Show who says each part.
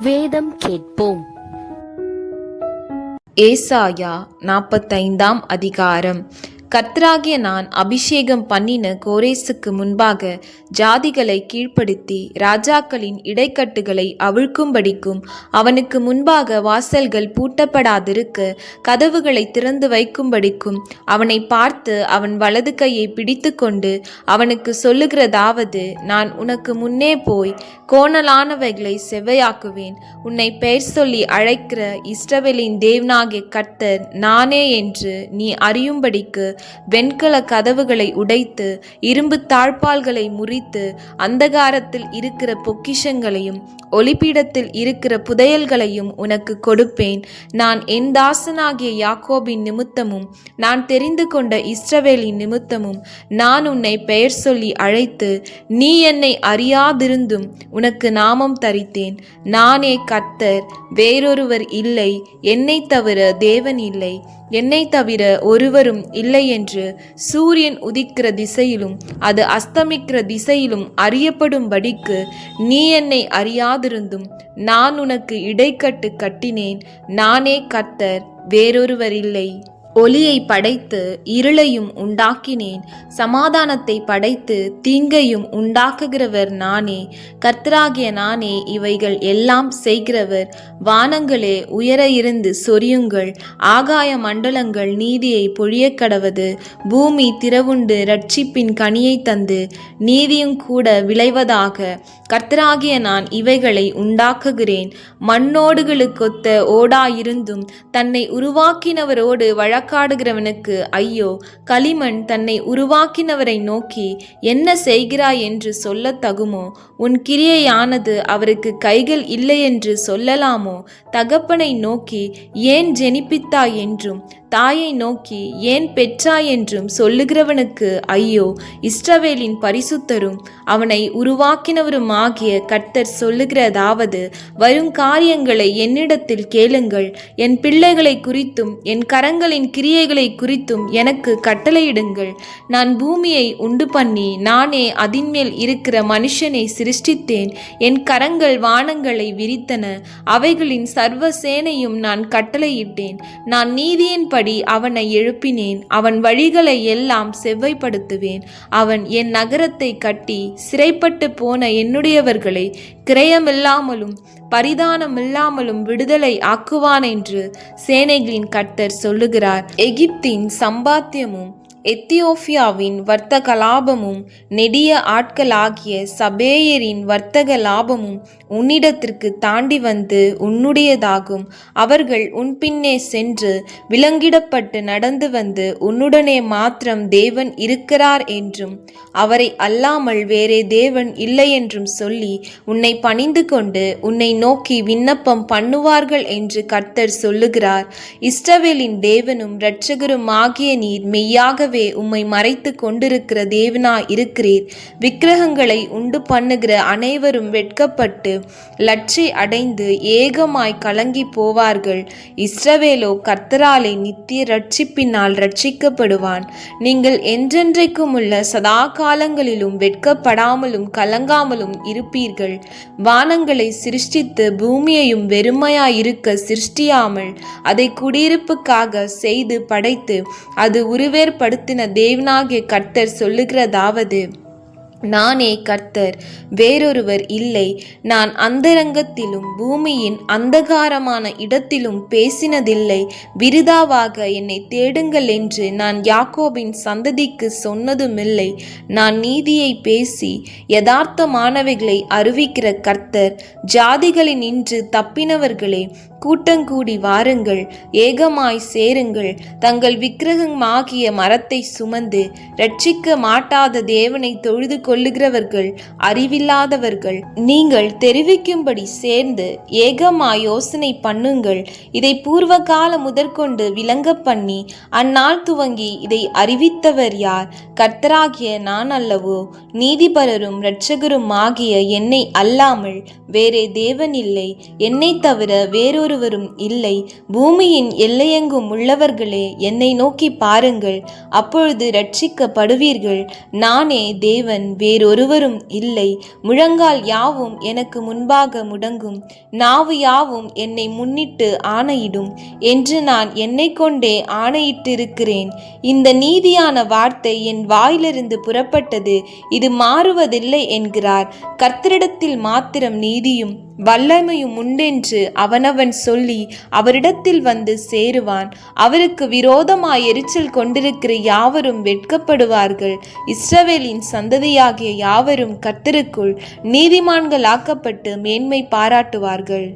Speaker 1: வேதம் கேட்போம்.
Speaker 2: ஏசாயா நாற்பத்தைந்தாம் அதிகாரம். கர்த்தராகிய நான் அபிஷேகம் பண்ணின கோரேசுக்கு முன்பாக ஜாதிகளை கீழ்ப்படுத்தி ராஜாக்களின் இடைக்கட்டுகளை அவிழ்க்கும்படிக்கும் அவனுக்கு முன்பாக வாசல்கள் பூட்டப்படாதிருக்க கதவுகளை திறந்து வைக்கும்படிக்கும் அவனை பார்த்து அவன் வலது கையை பிடித்துக்கொண்டு அவனுக்கு சொல்லுகிறதாவது நான் உனக்கு முன்னே போய் கோணலானவைகளை செவ்வையாக்குவேன். உன்னை பெயர் சொல்லி அழைக்கிற இஸ்ரவேலின் தேவனாகிய கர்த்தர் நானே என்று நீ அறியும்படிக்கு வெண்கல கதவுகளை உடைத்து இரும்பு தாழ்பால்களை முறித்து அந்தகாரத்தில் இருக்கிற பொக்கிஷங்களையும் ஒளிப்பீடத்தில் இருக்கிற புதையல்களையும் உனக்கு கொடுப்பேன். நான் என் தாசனாகிய யாக்கோபின் நிமித்தமும் நான் தெரிந்து கொண்ட இஸ்ரவேலின் நிமித்தமும் நான் உன்னை பெயர் சொல்லி அழைத்து நீ என்னை அறியாதிருந்தும் உனக்கு நாமம் தரித்தேன். நானே கர்த்தர் வேறொருவர் இல்லை என்னை தவிர தேவன் இல்லை. என்னை தவிர ஒருவரும் இல்லை என்று சூரியன் உதிக்கிற திசையிலும் அது அஸ்தமிக்கிற திசையிலும் அறியப்படும்படிக்கு நீ என்னை அறியாதிருந்தும் நான் உனக்கு இடைக்கட்டு கட்டினேன். நானே கர்த்தர் வேறொருவர் இல்லை ஒளியை படைத்து இருளையும் உண்டாக்கினேன். சமாதானத்தை படைத்து தீங்கையும் உண்டாக்குகிறவர் நானே. கர்த்தராகிய நானே இவைகள் எல்லாம் செய்கிறவர். வானங்களே உயர இருந்து சொரியுங்கள். ஆகாய மண்டலங்கள் நீதியை பொழிய கடவது பூமி திறவுண்டு ரட்சிப்பின் கனியை தந்து நீதியும் கூட விளைவதாக. கர்த்தராகிய நான் இவைகளை உண்டாக்குகிறேன். மண்ணோடுகளுக்கொத்த ஓடாயிருந்தும் தன்னை உருவாக்கினவரோடு வழக்காடுகிறவனுக்கு ஐயோ களிமண் தன்னை உருவாக்கினவரை நோக்கி என்ன செய்கிறாய் என்று சொல்ல தகுமோ? உன் கிரியையானது அவருக்கு கைகள் இல்லை என்று சொல்லலாமோ? தகப்பனை நோக்கி ஏன் ஜெனிப்பித்தாய் என்றும் தாயை நோக்கி ஏன் பெற்றாய்? என்றும் சொல்லுகிறவனுக்கு ஐயோ இஸ்ரவேலின் பரிசுத்தரும் அவனை உருவாக்கினவரும் ஆகிய கர்த்தர் சொல்லுகிறதாவது வரும் காரியங்களை என்னிடத்தில் கேளுங்கள். என் பிள்ளைகளை குறித்தும் என் கரங்களின் கிரியைகளை குறித்தும் எனக்கு கட்டளையிடுங்கள். நான் பூமியை உண்டு பண்ணி நானே அதின்மேல் இருக்கிற மனுஷனை சிருஷ்டித்தேன். என் கரங்கள் வானங்களை விரித்தன அவைகளின் சர்வ சேனையும் நான் கட்டளையிட்டேன். நான் நீதியின் நீதியின்படி அவனை எழுப்பினேன். அவன் வழிகளை எல்லாம் செவ்வைப்படுத்துவேன். அவன் என் நகரத்தை கட்டி சிறைப்பட்டு போன என்னுடையவர்களை கிரயமில்லாமலும் பரிதானமில்லாமலும் விடுதலை ஆக்குவான் என்று சேனைகளின் கர்த்தர் சொல்லுகிறார். எகிப்தின் சம்பாத்தியமும் எத்தியோப்பியாவின் வர்த்தக லாபமும் நெடிய ஆட்களாகிய சபேயரின் வர்த்தக லாபமும் உன்னிடத்திற்கு தாண்டி வந்து உன்னுடையதாகும். அவர்கள் உன் பின்னே சென்று விலங்கிடப்பட்டு நடந்து வந்து உன்னுடனே மாத்திரம் தேவன் இருக்கிறார் என்றும் அவரை அல்லாமல் வேறே தேவன் இல்லை என்றும் சொல்லி உன்னை பணிந்து கொண்டு உன்னை நோக்கி விண்ணப்பம் பண்ணுவார்கள் என்று கர்த்தர் சொல்லுகிறார். இஸ்ரவேலின் தேவனும் இரட்சகரும் ஆகிய நீர் மெய்யாக மெய்யாகவே உம்மை மறைத்து கொண்டிருக்கிற தேவனா இருக்கிறீர். விக்கிரகங்களை உண்டு பண்ணுகிற அனைவரும் வெட்கப்பட்டு லட்சை அடைந்து ஏகமாய் கலங்கி போவார்கள். இஸ்ரவேலோ கர்த்தராலே நித்திய ரட்சிப்பினால் ரட்சிக்கப்படுவான் நீங்கள் என்றென்றைக்கும் உள்ள சதா காலங்களிலும் வெட்கப்படாமலும் கலங்காமலும் இருப்பீர்கள். வானங்களை சிருஷ்டித்து பூமியையும் வெறுமையாயிருக்க சிருஷ்டியாமல் அதை குடியிருப்புக்காக செய்து படைத்து அது உருவேற்படு நடத்தின தேவனாகிய கர்த்தர் சொல்லுகிறதாவது நானே கர்த்தர் வேறொருவர் இல்லை. நான் அந்தரங்கத்திலும் பூமியின் அந்தகாரமான இடத்திலும் பேசினதில்லை. விருதாவாக என்னை தேடுங்கள் என்று நான் யாக்கோபின் சந்ததிக்கு சொன்னதுமில்லை. நான் நீதியை பேசி யதார்த்தமானவைகளை அறிவிக்கிற கர்த்தர் ஜாதிகளில் தப்பினவர்களே கூட்டங்கூடி வாருங்கள் ஏகமாய் சேருங்கள். தங்கள் விக்கிரகமாகிய மரத்தை சுமந்து ரட்சிக்க மாட்டாத தேவனை தொழுது கொள்ளுகிறவர்கள் அறிவில்லாதவர்கள். நீங்கள் தெரிவிக்கும்படி சேர்ந்து ஏகமாய் யோசனை பண்ணுங்கள். இதை பூர்வ கால முதற்கொண்டு விளங்க பண்ணி அந்நாள் துவங்கி இதை அறிவித்தவர் யார்? கர்த்தராகிய நான் அல்லவோ? நீதிபரரும் இரட்சகரும் ஆகிய என்னை அல்லாமல் வேறே தேவன் இல்லை. என்னை தவிர வேறொரு வேறொருவரும் இல்லை. பூமியின் எல்லையெங்கும் உள்ளவர்களே என்னை நோக்கி பாருங்கள். அப்பொழுது ரட்சிக்கப்படுவீர்கள் நானே தேவன் வேறொருவரும் இல்லை. முழங்கால் யாவும் எனக்கு முன்பாக முடங்கும். நாவு யாவும் என்னை முன்னிட்டு ஆணையிடும். என்று நான் என்னை கொண்டே ஆணையிட்டிருக்கிறேன். இந்த நீதியான வார்த்தை என் வாயிலிருந்து புறப்பட்டது. இது மாறுவதில்லை என்கிறார். கர்த்தரிடத்தில் மாத்திரம் நீதியும் வல்லமையும் உண்டென்று அவனவன் சொல்லி அவரிடத்தில் வந்து சேருவான். அவருக்கு விரோதமாய் எரிச்சல் கொண்டிருக்கிற யாவரும் வெட்கப்படுவார்கள். இஸ்ரவேலின் சந்ததியாகிய யாவரும் கர்த்தருக்குள் நீதிமான்கள் ஆக்கப்பட்டு மேன்மை பாராட்டுவார்கள்.